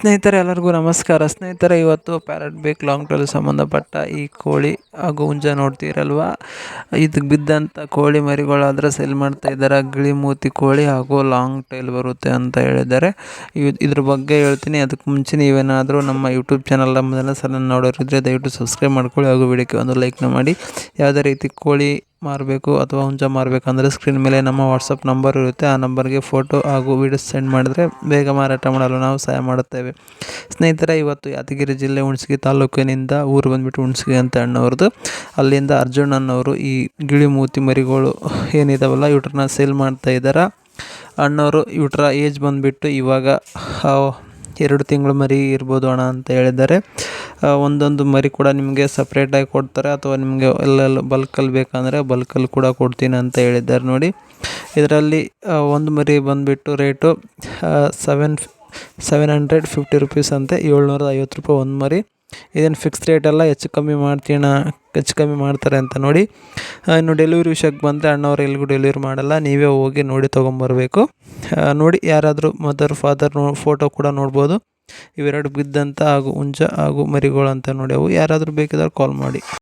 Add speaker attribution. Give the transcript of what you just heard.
Speaker 1: ಸ್ನೇಹಿತರೆ, ಎಲ್ಲರಿಗೂ ನಮಸ್ಕಾರ. ಸ್ನೇಹಿತರೆ, ಇವತ್ತು ಪ್ಯಾರಟ್ ಬೇಕ್ ಲಾಂಗ್ ಟೈಲ್ ಸಂಬಂಧಪಟ್ಟ ಈ ಕೋಳಿ ಹಾಗೂ ಹುಂಜ ನೋಡ್ತೀರಲ್ವಾ? ಇದಕ್ಕೆ ಬಿದ್ದಂಥ ಕೋಳಿ ಮರಿಗಳಾದರೆ ಸೆಲ್ ಮಾಡ್ತಾ ಇದ್ದಾರೆ. ಗಿಳಿ ಮೂತಿ ಕೋಳಿ ಹಾಗೂ ಲಾಂಗ್ ಟೈಲ್ ಬರುತ್ತೆ ಅಂತ ಹೇಳಿದ್ದಾರೆ. ಇದ್ರ ಬಗ್ಗೆ ಹೇಳ್ತೀನಿ. ಅದಕ್ಕೆ ಮುಂಚೆ ನೀವೇನಾದರೂ ನಮ್ಮ ಯೂಟ್ಯೂಬ್ ಚಾನಲ್ ಮೊದಲ ಸಲ ನೋಡೋರಿದ್ರೆ ದಯವಿಟ್ಟು ಸಬ್ಸ್ಕ್ರೈಬ್ ಮಾಡ್ಕೊಳ್ಳಿ ಹಾಗೂ ವಿಡಿಯೋಕ್ಕೆ ಒಂದು ಲೈಕ್ನ ಮಾಡಿ. ಯಾವುದೇ ರೀತಿ ಕೋಳಿ ಮಾರಬೇಕು ಅಥವಾ ಹುಂಜ ಮಾರಬೇಕಂದ್ರೆ ಸ್ಕ್ರೀನ್ ಮೇಲೆ ನಮ್ಮ ವಾಟ್ಸಪ್ ನಂಬರ್ ಇರುತ್ತೆ. ಆ ನಂಬರ್ಗೆ ಫೋಟೋ ಹಾಗೂ ವೀಡಿಯೋಸ್ ಸೆಂಡ್ ಮಾಡಿದ್ರೆ ಬೇಗ ಮಾರಾಟ ಮಾಡಲು ನಾವು ಸಹಾಯ ಮಾಡುತ್ತೇವೆ. ಸ್ನೇಹಿತರೆ, ಇವತ್ತು ಯಾದಗಿರಿ ಜಿಲ್ಲೆ ಹುಣಸಗಿ ತಾಲೂಕಿನಿಂದ ಊರು ಬಂದುಬಿಟ್ಟು ಹುಣಸಗಿ ಅಂತ ಅಣ್ಣವ್ರದ್ದು ಅಲ್ಲಿಂದ ಅರ್ಜುನ್ ಅನ್ನೋರು ಈ ಗಿಳಿ ಮೂತಿ ಮರಿಗಳು ಏನಿದಾವಲ್ಲ, ಇವ್ರನ್ನ ಸೇಲ್ ಮಾಡ್ತಾ ಇದ್ದಾರೆ ಅಣ್ಣವರು ಇವ್ರ ಏಜ್ ಬಂದುಬಿಟ್ಟು ಇವಾಗ ಎರಡು ತಿಂಗಳು ಮರಿ ಇರ್ಬೋದು ಅಣ್ಣ ಅಂತ ಹೇಳಿದ್ದಾರೆ. ಒಂದೊಂದು ಮರಿ ಕೂಡ ನಿಮಗೆ ಸಪ್ರೇಟಾಗಿ ಕೊಡ್ತಾರೆ ಅಥವಾ ನಿಮಗೆ ಎಲ್ಲೆಲ್ಲ ಬಲ್ಕಲ್ಲಿ ಬೇಕಂದರೆ ಬಲ್ಕಲ್ಲಿ ಕೂಡ ಕೊಡ್ತೀನಿ ಅಂತ ಹೇಳಿದ್ದಾರೆ ನೋಡಿ. ಇದರಲ್ಲಿ ಒಂದು ಮರಿ ಬಂದುಬಿಟ್ಟು rate seven seven hundred fifty rupees ಅಂತೆ ಏಳ್ನೂರ ಐವತ್ತು ರೂಪಾಯಿ ಒಂದು ಮರಿ. ಇದೇನು ಫಿಕ್ಸ್ ರೇಟ್ ಎಲ್ಲ ಹೆಚ್ಚು ಕಮ್ಮಿ ಮಾಡ್ತೀಣ ಹೆಚ್ಚು ಕಮ್ಮಿ ಮಾಡ್ತಾರೆ ಅಂತ ನೋಡಿ. ಇನ್ನು ಡೆಲಿವರಿ ವಿಷಯಕ್ಕೆ ಬಂದರೆ ಅಣ್ಣವ್ರು ಎಲ್ಲಿಗೂ ಡೆಲಿವರಿ ಮಾಡಲ್ಲ, ನೀವೇ ಹೋಗಿ ನೋಡಿ ತೊಗೊಂಬರ್ಬೇಕು. ನೋಡಿ ಯಾರಾದರೂ ಮದರ್ ಫಾದರ್ ನೋ ಫೋಟೋ ಕೂಡ ನೋಡ್ಬೋದು. ಇವೆರಡು ಬಿದ್ದಂಥ ಹಾಗೂ ಹುಂಜ ಹಾಗೂ ಮರಿಗಳು ಅಂತ ನೋಡಿ ಅವು. ಯಾರಾದರೂ ಬೇಕಿದ್ರೆ ಕಾಲ್ ಮಾಡಿ.